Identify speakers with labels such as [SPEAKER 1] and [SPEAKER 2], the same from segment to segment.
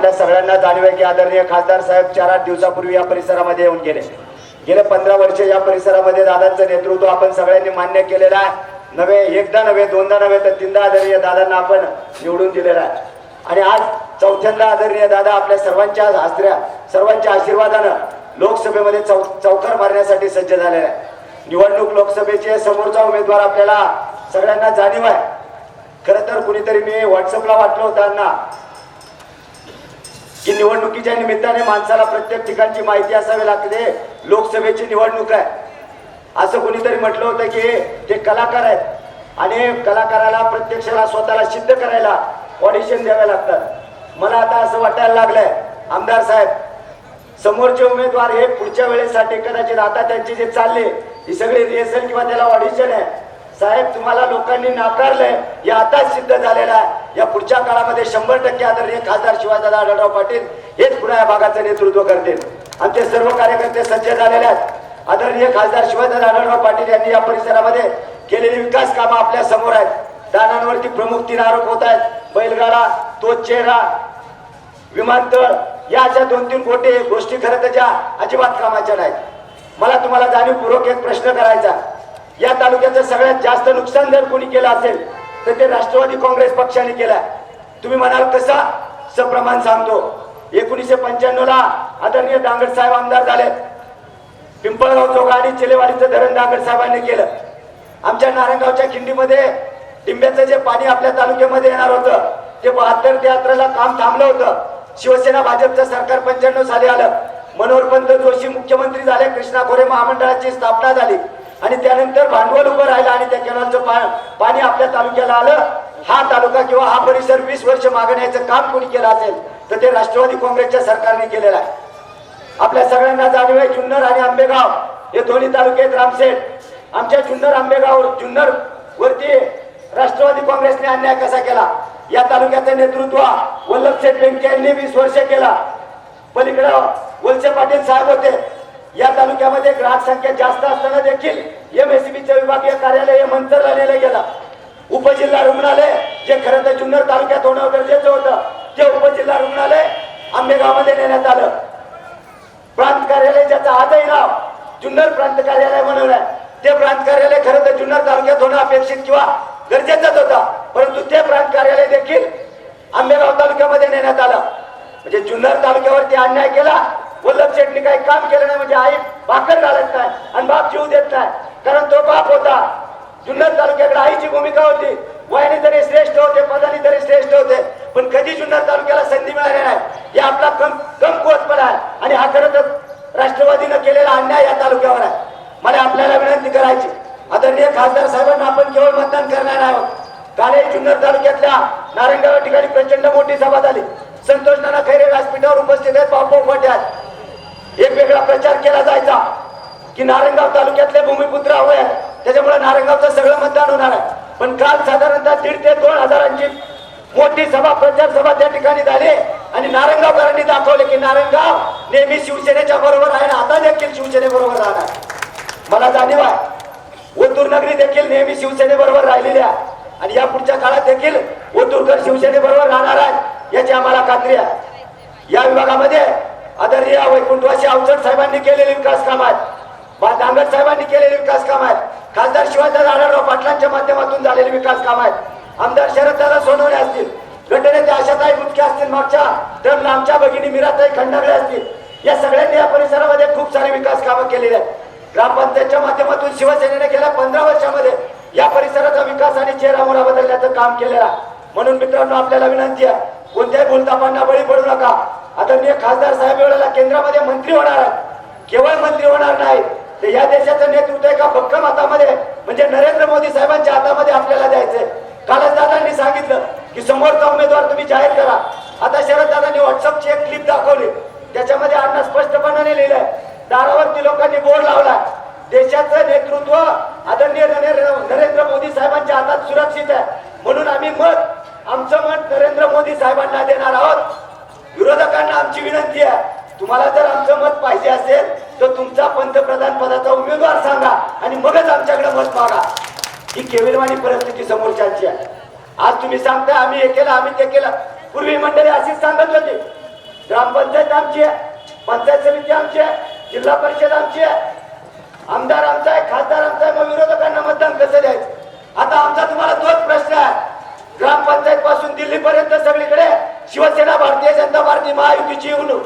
[SPEAKER 1] आपल्या सगळ्यांना जाणीव आहे की आदरणीय खासदार साहेब चार आठ दिवसापूर्वी या परिसरामध्ये येऊन गेले. गेले पंधरा वर्ष या परिसरामध्ये दादांचं नेतृत्व आपण सगळ्यांनी मान्य केलेलं आहे. नव्हे एकदा नव्हे दोनदा नव्हे तर तीनदा आदरणीय दादांना आपण निवडून दिलेला आहे. आणि आज चौथ्यांदा आदरणीय दादा आपल्या सर्वांच्या हसऱ्या सर्वांच्या आशीर्वादानं लोकसभेमध्ये चौ चौकार मारण्यासाठी सज्ज झालेला आहे निवडणूक लोकसभेचे समोरचा उमेदवार आपल्याला सगळ्यांना जाणीव आहे. खरं तर कुणीतरी मी व्हॉट्सअपला वाटलं होताना की निवडणुकीच्या निमित्ताने माणसाला प्रत्येक ठिकाणची माहिती असावी लागते. लोकसभेची निवडणूक आहे. असं कुणीतरी म्हटलं होतं की ते कलाकार आहेत. आणि कलाकाराला प्रत्यक्षाला स्वतःला सिद्ध करायला ऑडिशन द्यावे लागतात. मला आता असं वाटायला लागलंय आमदार साहेब. समोरचे उमेदवार हे पुढच्या वेळेसाठी कदाचित आता त्यांचे जे चालले ही सगळी रिहर्सल किंवा त्याला ऑडिशन आहे. साहेब तुम्हाला लोकांनी नाकारलंय हे आताच सिद्ध झालेलं आहे. या पुढच्या काळामध्ये शंभर टक्के आदरणीय खासदार शिवाजीदादा आढळराव पाटील हेच पुन्हा या भागाचं नेतृत्व करतील. आमचे सर्व कार्यकर्ते सज्ज झालेले आहेत. आदरणीय खासदार शिवाजीदादा आढळराव पाटील यांनी या परिसरामध्ये केलेली विकास कामं आपल्यासमोर आहेत. दानांवरती प्रमुख तीन आरोप होत आहेत. बैलगाडा तो चेहरा विमानतळ या अशा दोन तीन गोटे गोष्टी खरं त्याच्या अजिबात कामाच्या नाहीत. मला तुम्हाला जाणीवपूर्वक एक प्रश्न करायचा या तालुक्याचं सगळ्यात जास्त नुकसान जर कोणी केलं असेल तर ते राष्ट्रवादी काँग्रेस पक्षाने केला. तुम्ही म्हणाल कसा सप्रमाण सांगतो. एकोणीसशे पंच्याण्णव ला आदरणीय दांगड साहेब आमदार झाले. पिंपळगाव चौक आणि चिलेवाडीचं धरण दांगड साहेबांनी केलं. आमच्या नारायणगावच्या खिंडीमध्ये टिंब्याचं जे पाणी आपल्या तालुक्यामध्ये येणार होतं ते बहात्तर तेहत्तरला काम थांबलं होतं. शिवसेना भाजपचं सरकार पंच्याण्णव साली आलं. मनोहरपंत जोशी मुख्यमंत्री झाले कृष्णा खोरे महामंडळाची स्थापना झाली. आणि त्यानंतर भांडवल उभं राहिलं आणि त्या कॅनलचं पा पाणी आपल्या तालुक्याला आलं. हा तालुका किंवा हा परिसर वीस वर्ष मागण्याचं काम कोणी केलं असेल तर ते राष्ट्रवादी काँग्रेसच्या सरकारने केलेलं आहे. आपल्या सगळ्यांना जाणीव आहे जुन्नर आणि आंबेगाव हे दोन्ही तालुके आहेत आमच्या जुन्नर आंबेगाव जुन्नर वरती राष्ट्रवादी काँग्रेसने अन्याय कसा केला? या तालुक्याचं नेतृत्व वल्लभशेठ बेंके यांनी वीस वर्ष केला. पलीकडं वलसे पाटील साहेब होते या तालुक्यामध्ये ग्राहक संख्या जास्त असताना देखील एम एमएससीबीचं विभागीय कार्यालय हे मंतरला गेलं. उपजिल्हा रुग्णालय जे खरं तर जुन्नर तालुक्यात होणं गरजेचं होतं ते उपजिल्हा रुग्णालय आंबेगावमध्ये नेण्यात आलं. प्रांत कार्यालय ज्याचं आजही नाव जुन्नर प्रांत कार्यालय म्हणून आहे. ते प्रांत कार्यालय खरं तर जुन्नर तालुक्यात होणं अपेक्षित किंवा गरजेचंच होता परंतु ते प्रांत कार्यालय देखील आंबेगाव तालुक्यामध्ये नेण्यात आलं. म्हणजे जुन्नर तालुक्यावरती अन्याय केला वल्लभ शेटनी काही काम केलं नाही म्हणजे आई भाकर घालत नाही आणि बाप जीव देत नाही. कारण तो बाप होता. जुन्नर तालुक्याकडे आईची भूमिका होती. वयाने तरी श्रेष्ठ होते पदाने तरी श्रेष्ठ होते. पण कधी जुन्नर तालुक्याला संधी मिळाली नाही. हे आपला कम कमकुवतपणा आहे. आणि हा खरं तर राष्ट्रवादीनं केलेला अन्याय या तालुक्यावर आहे. मला आपल्याला विनंती करायची. आदरणीय खासदार साहेबांना आपण केवळ मतदान करणार नाही आहोत. कालही जुन्नर तालुक्यातल्या नारायणगाव ठिकाणी प्रचंड मोठी सभा झाली. संतोष नाना खैरे व्यासपीठावर उपस्थित आहेत बापू गोट्यात एक वेगळा प्रचार केला जायचा की नारायणगाव तालुक्यातले भूमिपुत्र हवे आहेत. त्याच्यामुळे नारायणगावचं सगळं मतदान होणार आहे. पण काल साधारणतः दीड ते दोन हजारांची मोठी सभा प्रचार सभा त्या ठिकाणी झाली आणि नारायणगावकरांनी दाखवले की नारायणगाव नेहमी शिवसेनेच्या बरोबर आहे आता देखील शिवसेनेबरोबर राहणार मला जाणीव आहे ओतूर नगरी देखील नेहमी शिवसेनेबरोबर राहिलेली आहे. आणि या पुढच्या काळात देखील ओतूरकर शिवसेनेबरोबर राहणार आहे याची आम्हाला खात्री आहे. या विभागामध्ये आदरणीय वैकुंठवासी अवचट साहेबांनी केलेले विकास काम आहेत बा साहेबांनी केलेले विकास काम आहेत खासदार शिवाजी आढळराव पाटलांच्या माध्यमातून झालेले विकास काम आहेत आमदार शरददादा सोनवणे असतील गटनेते आशाताई मुटके असतील मागच्या तर आमच्या भगिनी मीराताई खंडागळे असतील या सगळ्यांनी या परिसरामध्ये खूप सारे विकास कामं केलेले आहेत. ग्रामपंचायतच्या माध्यमातून शिवसेनेने गेल्या पंधरा वर्षामध्ये या परिसराचा विकास आणि चेहरामोहरा बदलण्याचं काम केलेलं आहे. म्हणून मित्रांनो आपल्याला विनंती आहे कोणत्याही भूलतापांना बळी पडू नका. आदरणीय खासदार साहेब वेळेला केंद्रामध्ये मंत्री होणार आहेत. केवळ मंत्री होणार नाही. तर या देशाचं नेतृत्व एका भक्कम हातामध्ये म्हणजे नरेंद्र मोदी साहेबांच्या हातामध्ये आपल्याला द्यायचंय. कालच दादांनी सांगितलं की समोरचा उमेदवार तुम्ही जाहीर करा. आता शरद दादांनी व्हॉट्सअपची एक क्लिप दाखवली. त्याच्यामध्ये अण्णा स्पष्टपणाने लिहिलंय दारावरती लोकांनी बोर्ड लावला देशाचं नेतृत्व आदरणीय नरेंद्र नरेंद्र मोदी साहेबांच्या हातात सुरक्षित आहे. म्हणून आम्ही मत आमचं मत नरेंद्र मोदी साहेबांना देणार आहोत. आमची विनंती आहे. तुम्हाला जर आमचं मत पाहिजे असेल तर तुमचा पंतप्रधान पदाचा उमेदवार सांगा आणि मगच आमच्याकडे मत मागा. ही केविलवाणी परिस्थिती समोरच्याची आहे. आज तुम्ही सांगताय आम्ही हे केलं आम्ही ते केलं. पूर्वी मंडळी अशीच सांगत होती. ग्रामपंचायत आमची आहे पंचायत समिती आमची आहे जिल्हा परिषद आमची आहे. आमदार आमचा आहे खासदार आमचा आहे मग विरोधकांना मतदान कसं द्यायचं? आता आमचा तुम्हाला तोच प्रश्न आहे. ग्रामपंचायत पासून दिल्लीपर्यंत सगळी शिवसेना भारतीय जनता पार्टी महायुतीची येऊन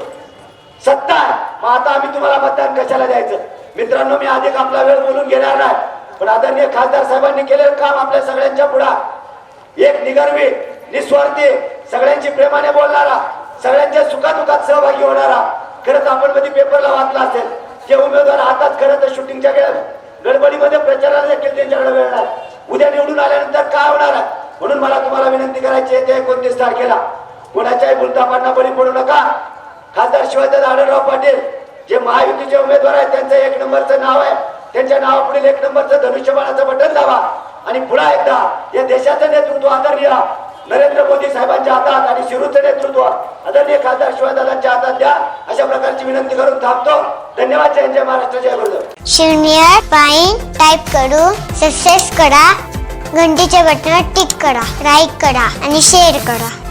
[SPEAKER 1] सत्ता आहे. मग आता आम्ही तुम्हाला मतदान कशाला द्यायचं? मित्रांनो मी अधिक आपला वेळ बोलून घेणार नाही. पण आदरणीय खासदार साहेबांनी केलेलं काम आपल्या सगळ्यांच्या पुढा एक निगर्वी निस्वार्थी सगळ्यांची प्रेमाने बोलणारा सगळ्यांच्या सुखादुखात सहभागी होणारा खरंच आपण कधी पेपरला वाचला असेल ते उमेदवार हातात खरं तर शूटिंगच्या वेळेत गडबडीमध्ये प्रचाराला देखील त्यांच्याकडे वेळ नाही. उद्या निवडून आल्यानंतर काय होणार आहे? म्हणून मला तुम्हाला विनंती करायची आहे ते एकोणतीस तारखेला. कोणाच्याही भूलतापांना बळी पडू नका. खासदार शिवाजी आढळराव पाटील जे महायुतीचे उमेदवार आहेत त्यांचं एक नंबरचं नाव आहे. त्यांच्या नावापुढील एक नंबरचं धनुष्यबाणाचं बटन लावा आणि पुन्हा एकदा या देशाचं नेतृत्व आदरणीय नरेंद्र मोदी साहेबांच्या हातात आणि शिरूचं नेतृत्व आदरणीय खासदार शिवादादांच्या हातात द्या. अशा प्रकारची विनंती करून थांबतो. धन्यवाद. जय जय महाराष्ट्र जय गुरुदेव.
[SPEAKER 2] शून्य पाईन टाईप करू सक्सेस करा. घंटीचे बटन टिक करा लाईक करा आणि शेअर करा.